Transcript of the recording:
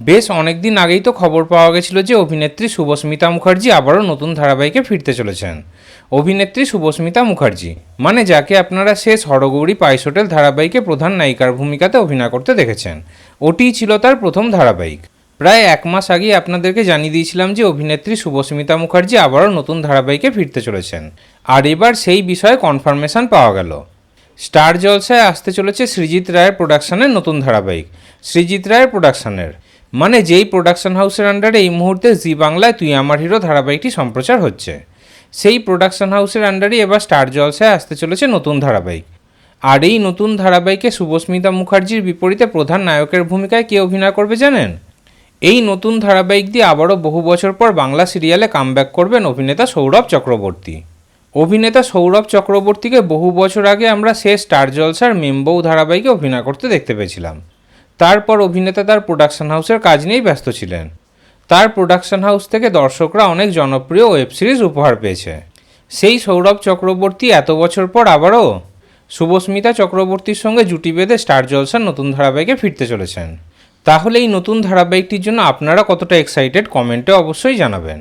বেশ অনেকদিন আগেই তো খবর পাওয়া গেছিল যে অভিনেত্রী শুভস্মিতা মুখার্জি আবারও নতুন ধারাবাহিকে ফিরতে চলেছেন। অভিনেত্রী শুভস্মিতা মুখার্জি মানে যাকে আপনারা শেষ হরগৌরী পাইস হোটেল ধারাবাহিকে প্রধান নায়িকার ভূমিকাতে অভিনয় করতে দেখেছেন। ওটিই ছিল তার প্রথম ধারাবাহিক। প্রায় এক মাস আগেই আপনাদেরকে জানিয়ে দিয়েছিলাম যে অভিনেত্রী শুভস্মিতা মুখার্জি আবারও নতুন ধারাবাহিকে ফিরতে চলেছেন। আর এবার সেই বিষয়ে কনফার্মেশন পাওয়া গেল। স্টার জলসায় আসতে চলেছে সৃজিৎ রায়ের প্রোডাকশানের নতুন ধারাবাহিক। সৃজিৎ রায়ের প্রোডাকশনের মানে যেই প্রোডাকশন হাউসের আন্ডারে এই মুহূর্তে জি বাংলায় তুই আমার হিরো ধারাবাহিকটি সম্প্রচার হচ্ছে। সেই প্রোডাকশন হাউসের আন্ডারে এবার স্টার জলসায় আসতে চলেছে নতুন ধারাবাহিক। আর এই নতুন ধারাবাহিকে শুভস্মিতা মুখার্জির বিপরীতে প্রধান নায়কের ভূমিকায় কে অভিনয় করবে জানেন? এই নতুন ধারাবাহিক দিয়ে আবারও বহু বছর পর বাংলা সিরিয়ালে কামব্যাক করবেন অভিনেতা সৌরভ চক্রবর্তী। অভিনেতা সৌরভ চক্রবর্তীকে বহু বছর আগে আমরা শেষ স্টার জলসার মেম্বৌ ধারাবাহিকে অভিনয় করতে দেখতে পেয়েছিলাম। তারপর অভিনেতা তার প্রোডাকশন হাউসের কাজ নিয়েই ব্যস্ত ছিলেন। তার প্রোডাকশন হাউস থেকে দর্শকরা অনেক জনপ্রিয় ওয়েব সিরিজ উপহার পেয়েছে। সেই সৌরভ চক্রবর্তী এত বছর পর আবারও শুভস্মিতা চক্রবর্তীর সঙ্গে জুটি বেঁধে স্টার জলসার নতুন ধারাবাহিকে ফিরতে চলেছেন। তাহলে এই নতুন ধারাবাহিকটির জন্য আপনারা কতটা এক্সাইটেড কমেন্টে অবশ্যই জানাবেন।